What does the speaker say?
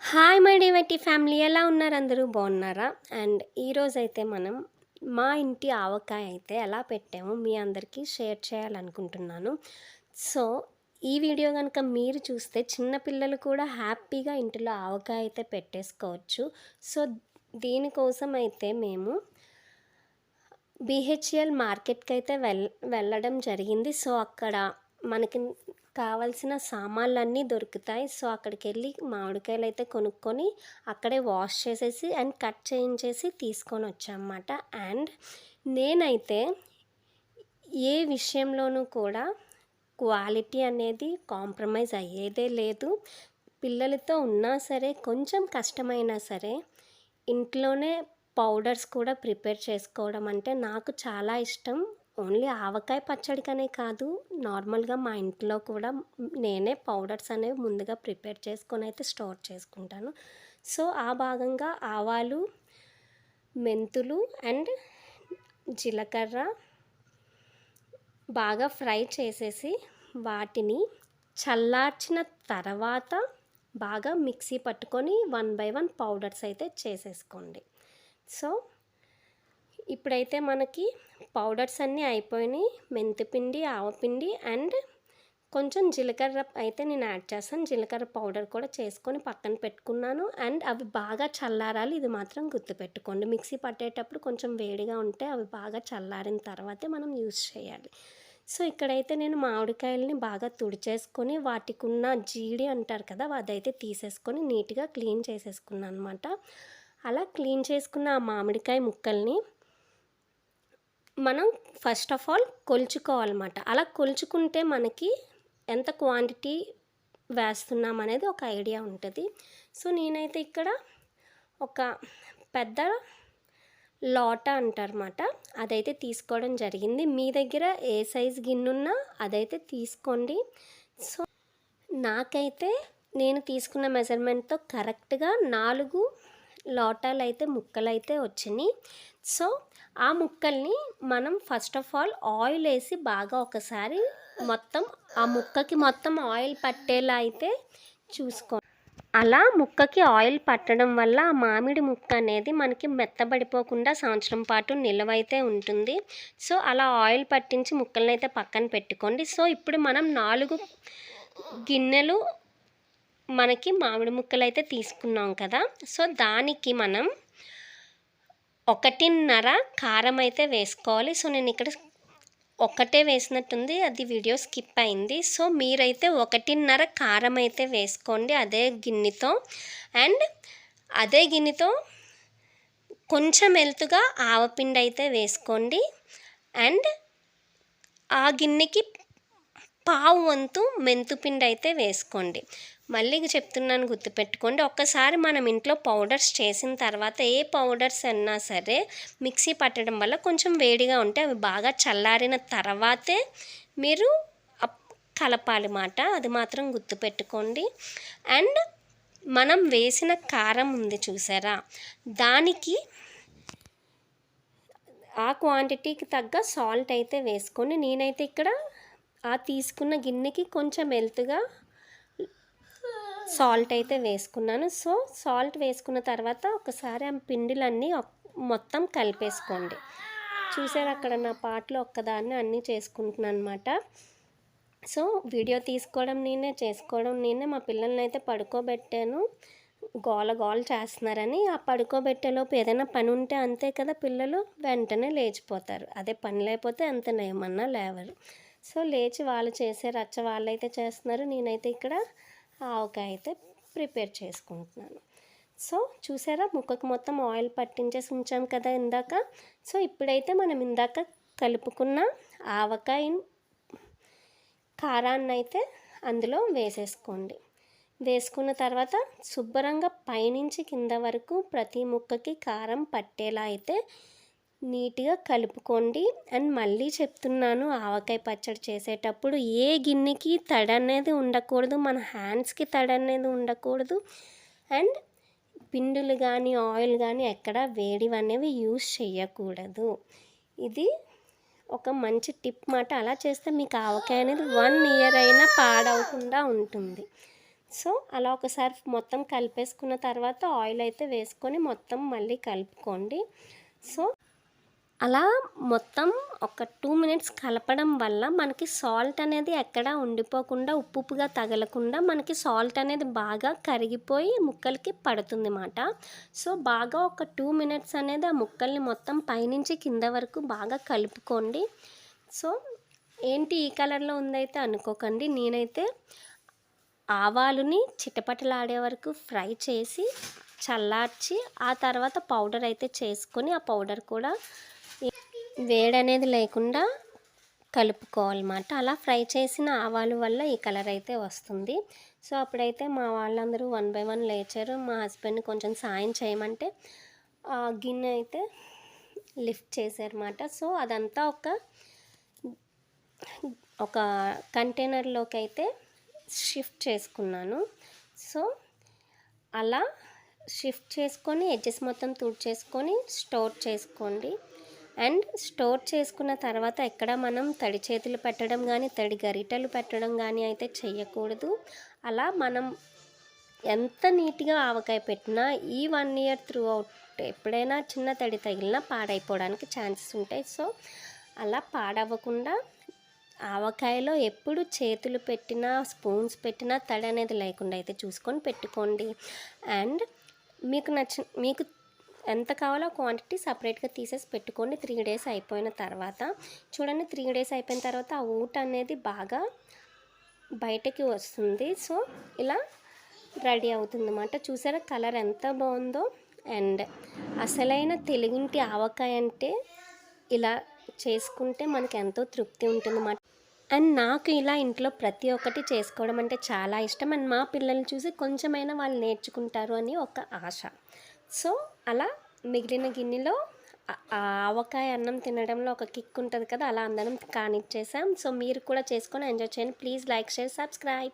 Hi my డివైటీ family ఎలా ఉన్నారు అందరూ? బాగున్నారా? అండ్ ఈరోజైతే మనం మా ఇంటి ఆవకాయ అయితే ఎలా పెట్టామో మీ అందరికీ షేర్ చేయాలనుకుంటున్నాను. సో ఈ వీడియో కనుక మీరు చూస్తే చిన్నపిల్లలు కూడా హ్యాపీగా ఇంటిలో ఆవకాయ అయితే పెట్టేసుకోవచ్చు. సో దీనికోసం అయితే మేము బిహెచ్ఎల్ మార్కెట్కి అయితే వెల్ వెళ్ళడం జరిగింది. సో అక్కడ మనకి కావాల్సిన సామాన్లన్నీ దొరుకుతాయి. సో అక్కడికి వెళ్ళి మామిడికాయలు అయితే కొనుక్కొని అక్కడే వాష్ చేసేసి అండ్ కట్ చేయించేసి తీసుకొని వచ్చామన్నమాట. అండ్ నేనైతే ఏ విషయంలోనూ కూడా క్వాలిటీ అనేది కాంప్రమైజ్ అయ్యేదే లేదు. పిల్లలతో ఉన్నా సరే కొంచెం కష్టమైనా సరే ఇంట్లోనే పౌడర్స్ కూడా ప్రిపేర్ చేసుకోవడం అంటే నాకు చాలా ఇష్టం. ఓన్లీ ఆవకాయ పచ్చడికనే కాదు నార్మల్గా మా ఇంట్లో కూడా నేనే పౌడర్స్ అనేవి ముందుగా ప్రిపేర్ చేసుకొని అయితే స్టోర్ చేసుకుంటాను. సో ఆ భాగంగా ఆవాలు మెంతులు అండ్ జీలకర్ర బాగా ఫ్రై చేసేసి వాటిని చల్లార్చిన తర్వాత బాగా మిక్సీ పట్టుకొని వన్ బై వన్ పౌడర్స్ అయితే చేసేసుకోండి. సో ఇప్పుడైతే మనకి పౌడర్స్ అన్నీ అయిపోయినాయి. మెంతిపిండి ఆవపిండి అండ్ కొంచెం జీలకర్ర అయితే నేను యాడ్ చేస్తాను. జీలకర్ర పౌడర్ కూడా చేసుకొని పక్కన పెట్టుకున్నాను. అండ్ అవి బాగా చల్లారాలి. ఇది మాత్రం గుర్తుపెట్టుకోండి. మిక్సీ పట్టేటప్పుడు కొంచెం వేడిగా ఉంటే అవి బాగా చల్లారిన తర్వాతే మనం యూజ్ చేయాలి. సో ఇక్కడైతే నేను మామిడికాయలని బాగా తుడిచేసుకొని వాటికి ఉన్న జీడి అంటారు కదా అదైతే తీసేసుకొని నీట్గా క్లీన్ చేసేసుకున్నాను అనమాట అలా క్లీన్ చేసుకున్న ఆ మామిడికాయ ముక్కల్ని మనం ఫస్ట్ ఆఫ్ ఆల్ కొలుచుకోవాలన్నమాట. అలా కొలుచుకుంటే మనకి ఎంత క్వాంటిటీ వేస్తున్నాం అనేది ఒక ఐడియా ఉంటుంది. సో నేనైతే ఇక్కడ ఒక పెద్ద లోట అంటారన్నమాట. అదైతే తీసుకోవడం జరిగింది. మీ దగ్గర ఏ సైజ్ గిన్నున్నా అదైతే తీసుకోండి. సో నాకైతే నేను తీసుకున్న మెజర్మెంట్తో కరెక్ట్గా నాలుగు లోటాలు అయితే ముక్కలు అయితే వచ్చినాయి. సో ఆ ముక్కల్ని మనం ఫస్ట్ ఆఫ్ ఆల్ ఆయిల్ వేసి బాగా ఒకసారి మొత్తం ఆ ముక్కకి మొత్తం ఆయిల్ పట్టేలా అయితే చూసుకో. అలా ముక్కకి ఆయిల్ పట్టడం వల్ల ఆ మామిడి ముక్క అనేది మనకి మెత్తబడిపోకుండా సంవత్సరం పాటు నిలవైతే ఉంటుంది. సో అలా ఆయిల్ పట్టించి ముక్కలను అయితే పక్కన పెట్టుకోండి. సో ఇప్పుడు మనం నాలుగు గిన్నెలు మనకి మామిడి ముక్కలు అయితే తీసుకున్నాం కదా. సో దానికి మనం ఒకటిన్నర కారం అయితే వేసుకోవాలి. సో నేను ఇక్కడ ఒకటే వేసినట్టుంది. అది వీడియో స్కిప్ అయింది. సో మీరైతే ఒకటిన్నర కారం అయితే వేసుకోండి అదే గిన్నెతో. అండ్ అదే గిన్నెతో కొంచెం ఎల్తుగా ఆవపిండి అయితే వేసుకోండి. అండ్ ఆ గిన్నెకి పావు వంతు మెంతుపిండి అయితే వేసుకోండి. మళ్ళీ చెప్తున్నాను గుర్తుపెట్టుకోండి. ఒక్కసారి మనం ఇంట్లో పౌడర్స్ చేసిన తర్వాత ఏ పౌడర్స్ అన్నా సరే మిక్సీ పట్టడం వల్ల కొంచెం వేడిగా ఉంటే అవి బాగా చల్లారిన తర్వాతే మీరు కలపాలి మాట. అది మాత్రం గుర్తుపెట్టుకోండి. అండ్ మనం వేసిన కారం ఉంది చూసారా? దానికి ఆ క్వాంటిటీకి తగ్గ సాల్ట్ అయితే వేసుకొని నేనైతే ఇక్కడ ఆ తీసుకున్న గిన్నెకి కొంచెం ఎల్తుగా సాల్ట్ అయితే వేసుకున్నాను. సో సాల్ట్ వేసుకున్న తర్వాత ఒకసారి ఆ పిండిలన్నీ మొత్తం కలిపేసుకోండి. చూసారు అక్కడ నా పాటలో ఒక్కదాన్ని అన్నీ చేసుకుంటున్నాను అనమాట సో వీడియో తీసుకోవడం నేనే చేసుకోవడం నేనే మా పిల్లల్ని అయితే పడుకోబెట్టాను. గోల గోల చేస్తున్నారని. ఆ పడుకోబెట్టేలోపు ఏదైనా పని ఉంటే అంతే కదా పిల్లలు వెంటనే లేచిపోతారు. అదే పని లేకపోతే అంత ఏమన్నా లేవరు. సో లేచి వాళ్ళు చేసే రచ్చ వాళ్ళైతే చేస్తున్నారు. నేనైతే ఇక్కడ ఆవకాయ అయితే ప్రిపేర్ చేసుకుంటున్నాను. సో చూసారా? ముక్కకు మొత్తం ఆయిల్ పట్టించేసి ఉంచాం కదా ఇందాక. సో ఇప్పుడైతే మనం ఇందాక కలుపుకున్న ఆవకాయ కారాన్ని అయితే అందులో వేసేసుకోండి. వేసుకున్న తర్వాత శుభ్రంగా పైనుంచి కింద వరకు ప్రతి ముక్కకి కారం పట్టేలా అయితే నీట్గా కలుపుకోండి. అండ్ మళ్ళీ చెప్తున్నాను ఆవకాయ పచ్చడి చేసేటప్పుడు ఏ గిన్నెకి తడి అనేది ఉండకూడదు మన హ్యాండ్స్కి తడి అనేది ఉండకూడదు. అండ్ పిండులు కానీ ఆయిల్ కానీ ఎక్కడ వేడివి అనేవి యూస్ చేయకూడదు ఇది ఒక మంచి టిప్ మాట. అలా చేస్తే మీకు ఆవకాయ అనేది వన్ ఇయర్ అయినా పాడవకుండా ఉంటుంది. సో అలా ఒకసారి మొత్తం కలిపేసుకున్న తర్వాత ఆయిల్ అయితే వేసుకొని మొత్తం మళ్ళీ కలుపుకోండి. సో అలా మొత్తం ఒక టూ మినిట్స్ కలపడం వల్ల మనకి సాల్ట్ అనేది ఎక్కడా ఉండిపోకుండా ఉప్పు ఉప్పుగా తగలకుండా మనకి సాల్ట్ అనేది బాగా కరిగిపోయి ముక్కలకి పడుతుంది అన్నమాట సో బాగా ఒక టూ మినిట్స్ అనేది ఆ ముక్కల్ని మొత్తం పైనుంచి కింద వరకు బాగా కలుపుకోండి. సో ఏంటి ఈ కలర్లో ఉందైతే అనుకోకండి. నేనైతే ఆవాలుని చిటపటలాడే వరకు ఫ్రై చేసి చల్లార్చి ఆ తర్వాత పౌడర్ అయితే చేసుకొని ఆ పౌడర్ కూడా వేడనేది లేకుండా కలుపుకోవాలన్నమాట. అలా ఫ్రై చేసిన ఆవాలు వల్ల ఈ కలర్ అయితే వస్తుంది. సో అప్పుడైతే మా వాళ్ళందరూ వన్ బై వన్ లేచారు. మా హస్బెండ్ కొంచెం సాయం చేయమంటే ఆ గిన్నె అయితే లిఫ్ట్ చేశారన్నమాట. సో అదంతా ఒక ఒక కంటైనర్లోకి అయితే షిఫ్ట్ చేసుకున్నాను. సో అలా షిఫ్ట్ చేసుకొని ఎడ్జెస్ మొత్తం తుడిచేసుకొని స్టోర్ చేసుకోండి. అండ్ స్టోర్ చేసుకున్న తర్వాత ఎక్కడ మనం తడి చేతులు పెట్టడం కానీ తడి గరిటలు పెట్టడం కానీ అయితే చేయకూడదు అలా మనం ఎంత నీట్గా ఆవకాయ పెట్టినా ఈ వన్ ఇయర్ త్రూ అవుట్ ఎప్పుడైనా చిన్న తడి తగిలినా పాడైపోవడానికి ఛాన్సెస్ ఉంటాయి. సో అలా పాడవ్వకుండా ఆవకాయలో ఎప్పుడు చేతులు పెట్టినా స్పూన్స్ పెట్టినా తడి అనేది లేకుండా అయితే చూసుకొని పెట్టుకోండి. అండ్ మీకు నచ్చిన మీకు ఎంత కావాలో క్వాంటిటీ సపరేట్గా తీసేసి పెట్టుకోండి. త్రీ డేస్ అయిపోయిన తర్వాత. చూడండి త్రీ డేస్ అయిపోయిన తర్వాత ఆ ఊట అనేది బాగా బయటకి వస్తుంది. సో ఇలా రెడీ అవుతుంది అన్నమాట చూసారా కలర్ ఎంత బాగుందో. అండ్ అసలైన తెలుగింటి ఆవకాయ అంటే ఇలా చేసుకుంటే మనకి ఎంతో తృప్తి ఉంటుంది అండ్ నాకు ఇలా ఇంట్లో ప్రతి ఒక్కటి చేసుకోవడం అంటే చాలా ఇష్టం. అండ్ మా పిల్లల్ని చూసి కొంచెమైనా వాళ్ళు నేర్చుకుంటారు అని ఒక ఆశ. సో అలా మిగిలిన గిన్నెలో ఆ- ఆవకాయ అన్నం తినడంలో ఒక కిక్ ఉంటుంది కదా అలా అందరం కానిచ్చేసాం. సో మీరు కూడా చేసుకొని ఎంజాయ్ చేయండి. Please like share subscribe.